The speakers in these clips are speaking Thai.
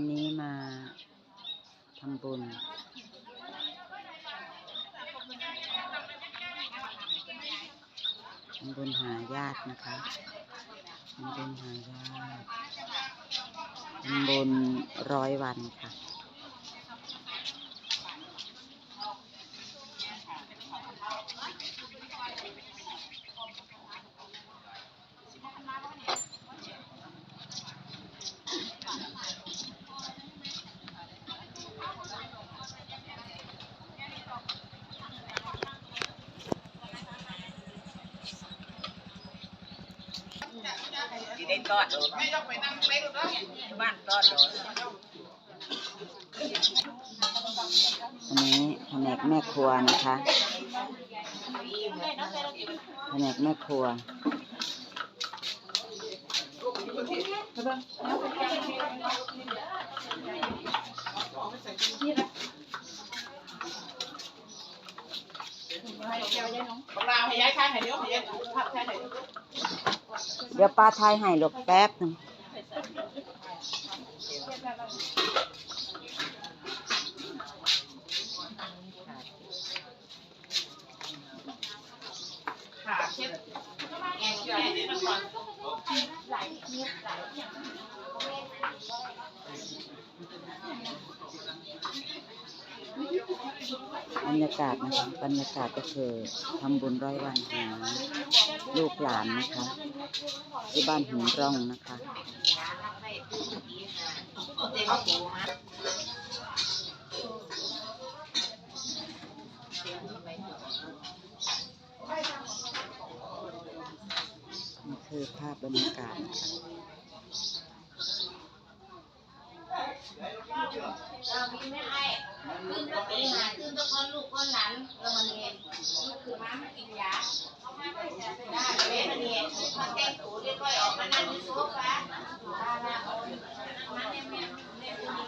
วันนี้มาทำบุญ ทำบุญหาญาตินะคะทำบุญหาญาติทำบุญร้อยวันค่ะ สิได้ตอดบ้านตอดอันนี้แผนกแม่ครัวนะคะแผนกแม่ครัวของเราให้ย้ายข้างไหนเดี๋ยวให้ย้ายภาพข้างไหน เดี๋ยวป้าทายให้หลบแป๊บหนึ่งขาเช็ด บรรยากาศนะคะบรรยากาศก็คือทำบุญร้อยวันหาลูกหลานนะคะที่บ้านหินร่องนะคะนี่คือภาพบรรยากาศนะคะมีไม่ไอ ขึ้นตะปีหาขึ้นตะก้อนลูกก้อนหลานแล้วมันเห็นลูกคือม้ามากินยาได้แม่มันเห็นมาแต่งตัวเรียบร้อยออกมานั่งอยู่โซฟามาแม่แม่แม่ผู้นี้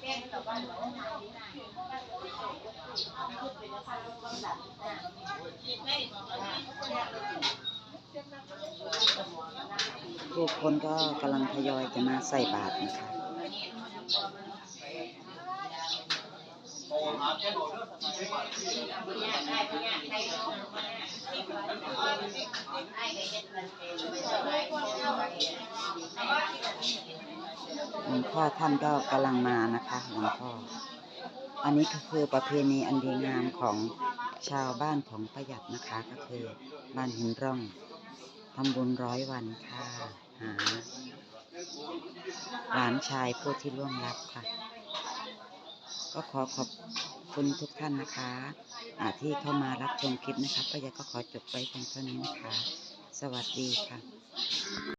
แก้ต่อบ้านหลัง นี้ผู้คนก็กำลังทยอยจะมาใส่บาตรนะคะหลวงพ่อท่านก็กำลังมานะคะหลวงพ่อ อันนี้ก็คือประเพณีอันดีงามของชาวบ้านของประหยัดนะคะก็คือบ้านหินร่องทำบุญร้อยวันค่ะ หาหลานชายผู้ที่ร่วงรับค่ะ ก็ขอขอบคุณทุกท่านนะคะอาที่เข้ามารับชมคลิปนะคะประหยัดก็ขอจบไว้เพียงเท่านี้นะคะ สวัสดีค่ะ